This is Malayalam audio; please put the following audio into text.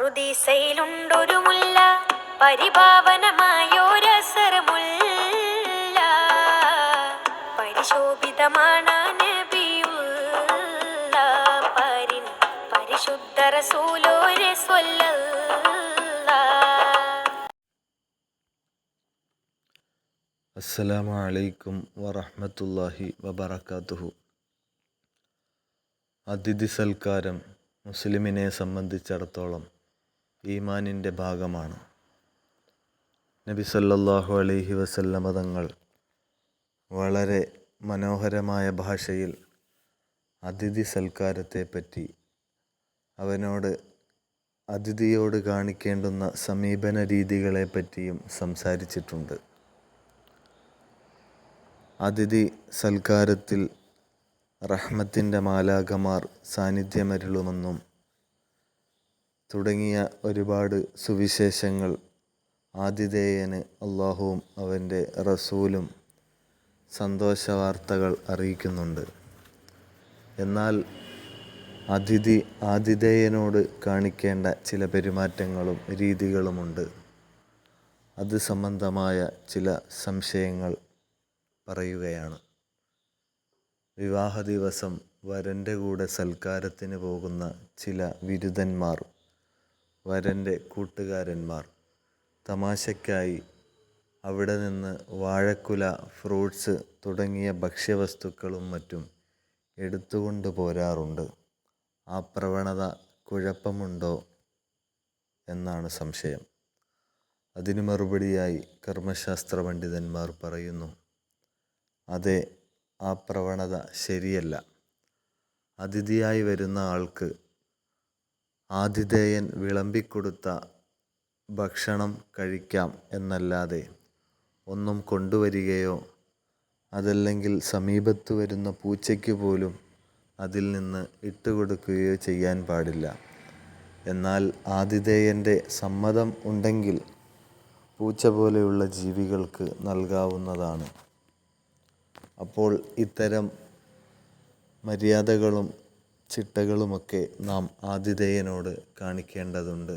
പറുദീസയിലുണ്ടൊരു മുല്ല പരിപാവനമായൊരസരമുല്ല പരിശോഭിതമാണ് നബിയുള്ള പരിൻ പരിശുദ്ധ അസ്സലാമു അലൈക്കും വറഹ്മത്തുള്ളാഹി വബറകാതുഹു. അതിഥി സൽക്കാരം മുസ്ലിമിനെ സംബന്ധിച്ചിടത്തോളം ഈമാനിന്റെ ഭാഗമാണ്. നബി സല്ലല്ലാഹു അലൈഹി വസല്ലമ തങ്ങൾ വളരെ മനോഹരമായ ഭാഷയിൽ അതിഥി സൽക്കാരത്തെപ്പറ്റി അവനോട് അതിഥിയോട് കാണിക്കേണ്ടുന്ന സമീപന രീതികളെപ്പറ്റിയും സംസാരിച്ചിട്ടുണ്ട്. അതിഥി സൽക്കാരത്തിൽ റഹ്മത്തിന്റെ മാലാഖമാർ സാന്നിധ്യമരുളുമെന്നും തുടങ്ങിയ ഒരുപാട് സുവിശേഷങ്ങൾ ആതിഥേയന് അള്ളാഹുവും അവന്റെ റസൂലും സന്തോഷ വാർത്തകൾ അറിയിക്കുന്നുണ്ട്. എന്നാൽ അതിഥി ആതിഥേയനോട് കാണിക്കേണ്ട ചില പെരുമാറ്റങ്ങളും രീതികളുമുണ്ട്. അത് സംബന്ധമായ ചില സംശയങ്ങൾ പറയുകയാണ്. വിവാഹ ദിവസം വരന്റെ കൂടെ സൽക്കാരത്തിന് പോകുന്ന ചില വിരുദ്ധന്മാർ വരന്റെ കൂട്ടുകാരന്മാർ. തമാശയ്ക്കായി അവിടെ നിന്ന് വാഴക്കുല ഫ്രൂട്ട്സ് തുടങ്ങിയ ഭക്ഷ്യവസ്തുക്കളും മറ്റും എടുത്തുകൊണ്ട് പോരാറുണ്ട്. ആ പ്രവണത കുഴപ്പമുണ്ടോ എന്നാണ് സംശയം. അതിനു മറുപടിയായി കർമ്മശാസ്ത്ര പണ്ഡിതന്മാർ പറയുന്നു അതെ ആ പ്രവണത ശരിയല്ല. അതിഥിയായി വരുന്ന ആൾക്ക് ആതിഥേയൻ വിളമ്പിക്കൊടുത്ത ഭക്ഷണം കഴിക്കാം എന്നല്ലാതെ ഒന്നും കൊണ്ടുവരികയോ അതല്ലെങ്കിൽ സമീപത്ത് വരുന്ന പൂച്ചയ്ക്ക് പോലും അതിൽ നിന്ന് ഇട്ടുകൊടുക്കുകയോ ചെയ്യാൻ പാടില്ല. എന്നാൽ ആതിഥേയന്റെ സമ്മതം ഉണ്ടെങ്കിൽ പൂച്ച പോലെയുള്ള ജീവികൾക്ക് നൽകാവുന്നതാണ്. അപ്പോൾ ഇത്തരം മര്യാദകളും ചിട്ടകളുമൊക്കെ നാം ആതിഥേയനോട് കാണിക്കേണ്ടതുണ്ട്.